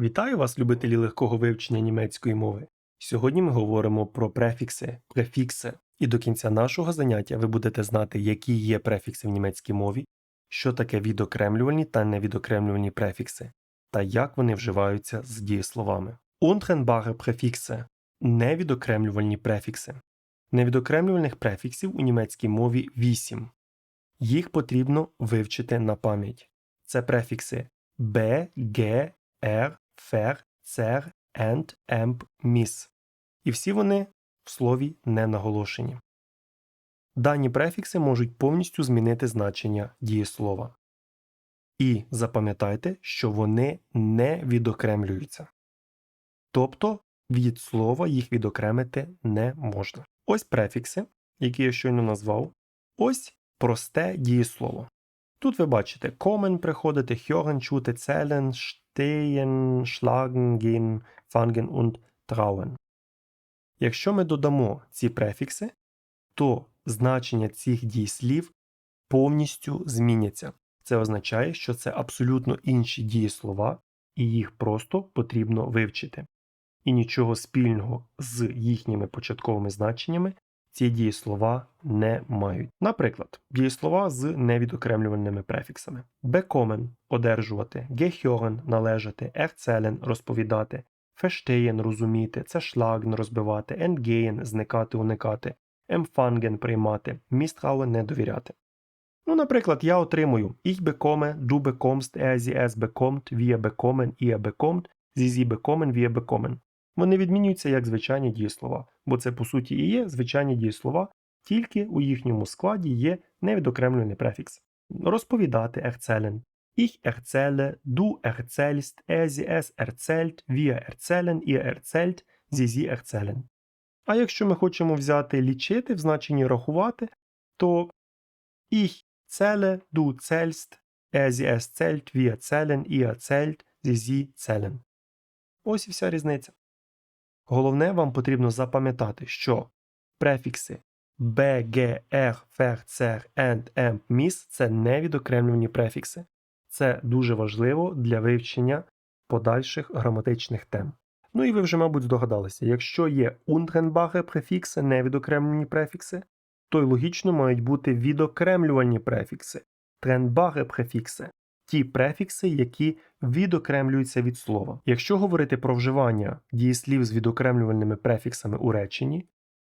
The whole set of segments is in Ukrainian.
Вітаю вас, любителі легкого вивчення німецької мови. Сьогодні ми говоримо про префікси, префікси, і до кінця нашого заняття ви будете знати, які є префікси в німецькій мові, що таке відокремлювальні та невідокремлювальні префікси, та як вони вживаються з дієсловами. Untrennbare префікси невідокремлювальні префікси. Невідокремлювальних префіксів у німецькій мові 8. Їх потрібно вивчити на пам'ять. Це префікси Б, Г, Р, Фер, Цер, Ент, Емп, Міс. І всі вони в слові не наголошені. Дані префікси можуть повністю змінити значення дієслова. І запам'ятайте, що вони не відокремлюються. Тобто від слова їх відокремити не можна. Ось префікси, які я щойно назвав. Ось просте дієслово. Тут ви бачите kommen приходити, hören, чути, zählen, stehen, schlagen, gehen, fangen und trauen. Якщо ми додамо ці префікси, то значення цих дієслів повністю зміняться. Це означає, що це абсолютно інші дієслова, і їх просто потрібно вивчити. І нічого спільного з їхніми початковими значеннями ці дієслова не мають. Наприклад, дієслова з невідокремлювальними префіксами. Bekommen – одержувати, gehören – належати, erzählen – розповідати, verstehen – розуміти, zerschlagen – розбивати, entgehen – зникати, уникати, empfangen – приймати, misstrauen – не довіряти. Ну, наприклад, я отримую ich bekomme, du bekommst, er, sie, es bekommt, wir bekommen, ihr bekommt, sie, sie bekommen, wir bekommen. Вони відмінюються як звичайні дієслова, бо це по суті і є звичайні дієслова, тільки у їхньому складі є невідокремлений префікс. Розповідати erzählen. Ich erzähle, du erzählst, er, sie, es erzählt, wir erzählen, ihr erzählt, sie. А якщо ми хочемо взяти лічити в значенні рахувати, то ich zähle, du zählst, er, sie, es zählt, wir zählen, ihr zählt, sie. Ось і вся різниця. Головне, вам потрібно запам'ятати, що префікси Б, Г, Р, Фер, Цер, Ент, Емп, Міс це невідокремлювані префікси. Це дуже важливо для вивчення подальших граматичних тем. Ну і ви вже, мабуть, здогадалися, якщо є унтренбаре префікси, невідокремлені префікси, то й логічно мають бути відокремлювальні префікси, тренбаре префікси, ті префікси, які відокремлюються від слова. Якщо говорити про вживання дієслів з відокремлювальними префіксами у реченні,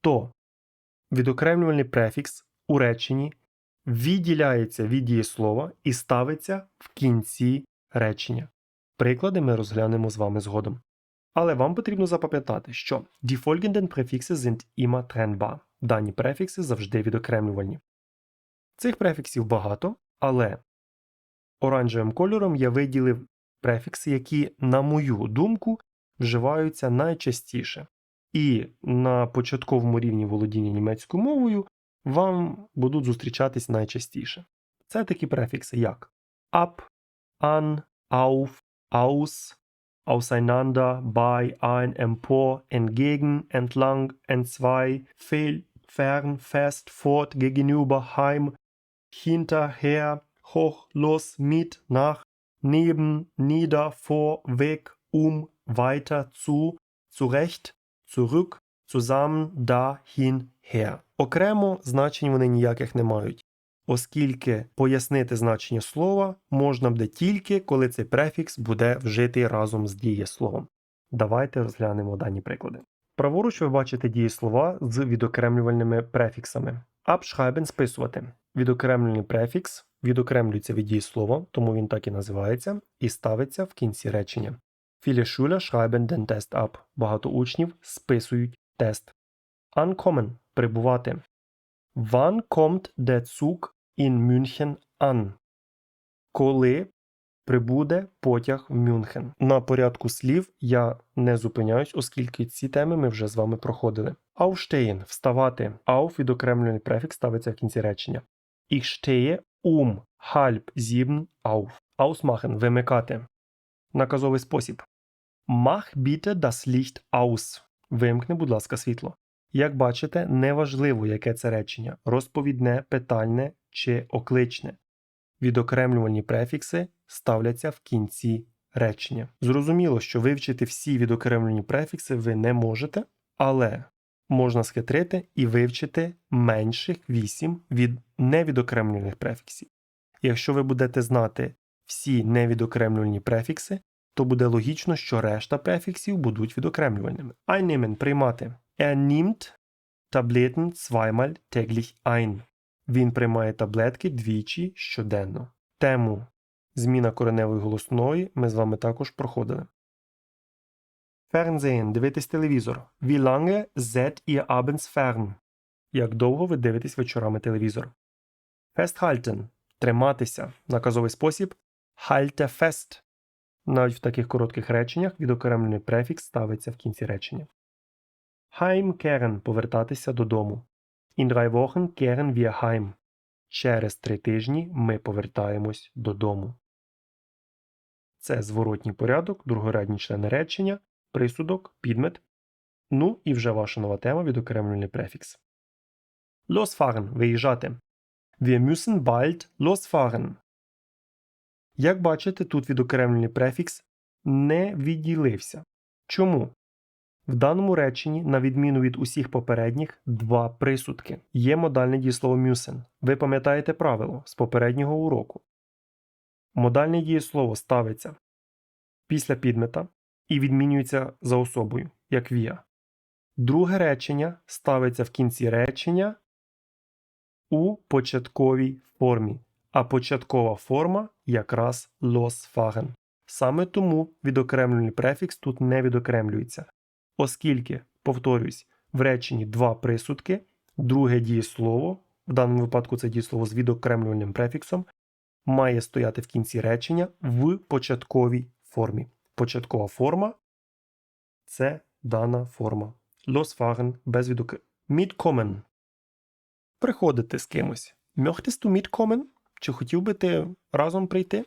то відокремлювальний префікс у реченні відділяється від дієслова і ставиться в кінці речення. Приклади ми розглянемо з вами згодом. Але вам потрібно запам'ятати, що die folgenden Präfixe sind immer trennbar. Дані префікси завжди відокремлювальні. Цих префіксів багато, але оранжевим кольором я виділив префікси, які, на мою думку, вживаються найчастіше. І на початковому рівні володіння німецькою мовою вам будуть зустрічатись найчастіше. Це такі префікси, як ab, an, auf, aus, auseinander, bei, ein, empor, entgegen, entlang, entzwei, fehl, fern, fest, fort, gegenüber, heim, hinterher, hoch, los, mit, nach, neben, nieder, vor, weg, um, weiter, zu, zurecht, zurück, zusammen, dahin, her. Окремо значень вони ніяких не мають, оскільки пояснити значення слова можна буде тільки, коли цей префікс буде вжитий разом з дієсловом. Давайте розглянемо дані приклади. Праворуч ви бачите дієслова з відокремлювальними префіксами. Abschreiben – списувати. Відокремлений префікс відокремлюється від дієслова, тому він так і називається, і ставиться в кінці речення. Viele Schüler schreiben den Test ab. Багато учнів списують тест. Ankommen – прибувати. Wann kommt der Zug in München an? Коли прибуде потяг в Мюнхен? На порядку слів я не зупиняюсь, оскільки ці теми ми вже з вами проходили. Aufstehen – вставати. Auf – відокремлений префікс ставиться в кінці речення. Ich stehe um halb sieben auf. Ausmachen – вимикати. Наказовий спосіб. Mach bitte das Licht aus. Вимкни, будь ласка, світло. Як бачите, неважливо, яке це речення розповідне, питальне чи окличне. Відокремлювальні префікси ставляться в кінці речення. Зрозуміло, що вивчити всі відокремлені префікси ви не можете, але можна схитрити і вивчити менших 8 від невідокремлених префіксів. Якщо ви будете знати всі невідокремлювальні префікси, то буде логічно, що решта префіксів будуть відокремлювальними. Einnehmen – приймати. Er nimmt Tabletten zweimal täglich ein. Він приймає таблетки двічі щоденно. Тему зміна кореневої голосної ми з вами також проходили. Fernsehen – дивитись телевізор. Wie lange seid ihr abends fern? Як довго ви дивитесь вечорами телевізор? Festhalten – триматися. Наказовий спосіб halte fest. Навіть в таких коротких реченнях відокремлений префікс ставиться в кінці речення. Heimkehren – повертатися додому. In drei Wochen kehren wir heim. Через три тижні ми повертаємось додому. Це зворотній порядок, другорядні члени речення, присудок, підмет. Ну і вже ваша нова тема відокремлений префікс. Losfahren – виїжджати. Wir müssen bald losfahren. Як бачите, тут відокремлений префікс не відділився. Чому? В даному реченні, на відміну від усіх попередніх, два присудки. Є модальне дієслово müssen. Ви пам'ятаєте правило з попереднього уроку. Модальне дієслово ставиться після підмета і відмінюється за особою, як вія. Друге речення ставиться в кінці речення у початковій формі, а початкова форма якраз losfahren. Саме тому відокремлений префікс тут не відокремлюється, оскільки, повторюсь, в реченні два присудки, друге дієслово, в даному випадку це дієслово з відокремлювальним префіксом, має стояти в кінці речення в початковій формі. Початкова форма це дана форма. Losfahren без відок... Mitkommen. Приходити з кимось. Möchtest du mitkommen? Чи хотів би ти разом прийти?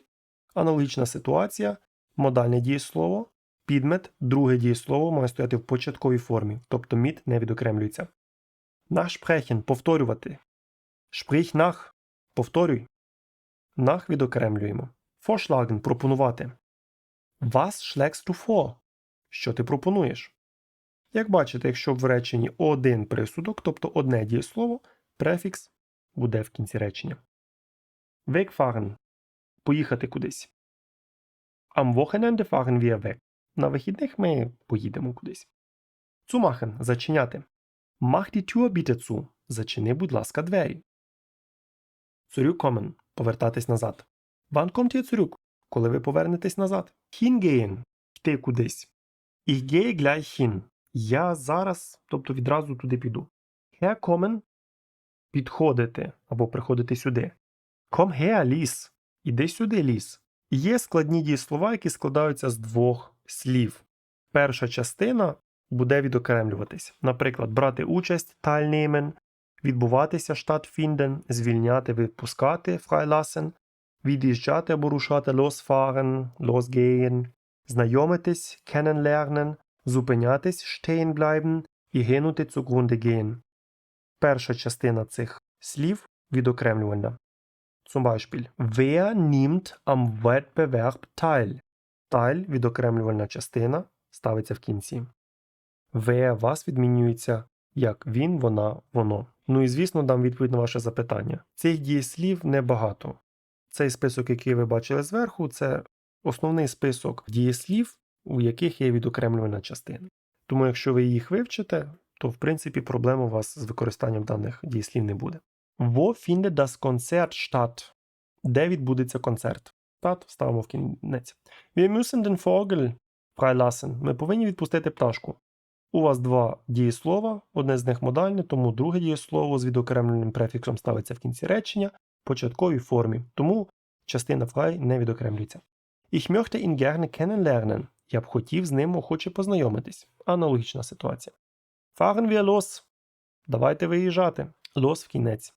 Аналогічна ситуація. Модальне дієслово. Підмет, друге дієслово має стояти в початковій формі, тобто міт не відокремлюється. Nachsprechen – повторювати. Sprich nach – повторюй. Nach відокремлюємо. Vorschlagen – пропонувати. Was schlägst du vor? Що ти пропонуєш? Як бачите, якщо в реченні один присудок, тобто одне дієслово, префікс буде в кінці речення. Wegfahren – поїхати кудись. Am Wochenende fahren wir weg. На вихідних ми поїдемо кудись. Zumachen – зачиняти. Mach die Tür bitte zu. Зачини, будь ласка, двері. Zurückkommen – повертатись назад. Wann kommt ihr zurück? Коли ви повернетесь назад. Hingehen – йти кудись. Ich gehe gleich. Я зараз, тобто відразу туди піду. Herkommen – підходити або приходити сюди. Her, ліс. Іди сюди, ліс. Є складні дієслова, які складаються з двох слів. Перша частина буде відокремлюватись. Наприклад, брати участь teilnehmen, відбуватися stattfinden, звільняти, відпускати freilassen, від'їжджати або рушати losfahren, losgehen, знайомитись kennenlernen, зупинятись stehen bleiben і гинути zugrunde gehen. Перша частина цих слів відокремлювальна. Zum Beispiel, wer nimmt am Wettbewerb teil? Teil – відокремлювальна частина, ставиться в кінці. Wer вас відмінюється як він, вона, воно. Ну і звісно, дам відповідь на ваше запитання. Цих дієслів небагато. Цей список, який ви бачили зверху, це основний список дієслів, у яких є відокремлювальна частина. Тому якщо ви їх вивчите, то в принципі проблем у вас з використанням даних дієслів не буде. Wo findet das Konzert statt? Де відбудеться концерт? Стат ставимо в кінець. Wir müssen den Vogel freilassen. Ми повинні відпустити пташку. У вас два дієслова, одне з них модальне, тому друге дієслово з відокремленим префіксом ставиться в кінці речення початковій формі, тому частина frei не відокремлюється. Ich möchte ihn gerne kennenlernen. Я б хотів з ним охоче познайомитись. Аналогічна ситуація. Fahren wir los. Давайте виїжджати. Los в кінець.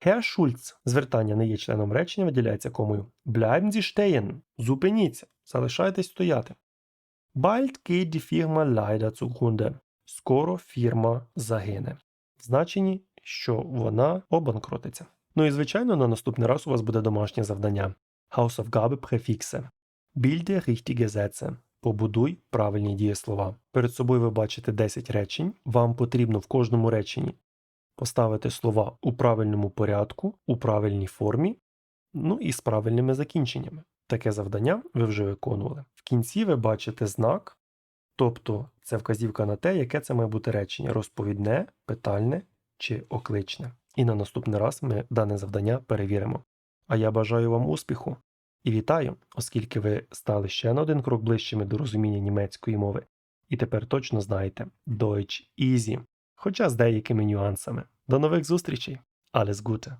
Herr Schulz, звертання не є членом речення, виділяється комою. Bleiben Sie stehen. Зупиніться. Залишайтесь стояти. Bald geht die Firma leider zugrunde. Скоро фірма загине. В значенні, що вона обанкротиться. Ну і звичайно, на наступний раз у вас буде домашнє завдання. Hausaufgabe префікси. Bilde richtige Sätze. Побудуй правильні дієслова. Перед собою ви бачите 10 речень. Вам потрібно в кожному реченні поставити слова у правильному порядку, у правильній формі, ну і з правильними закінченнями. Таке завдання ви вже виконували. В кінці ви бачите знак, тобто це вказівка на те, яке це має бути речення: розповідне, питальне чи окличне. І на наступний раз ми дане завдання перевіримо. А я бажаю вам успіху і вітаю, оскільки ви стали ще на один крок ближчими до розуміння німецької мови. І тепер точно знаєте Deutsch easy, хоча з деякими нюансами. До нових зустрічей! Alles Gute!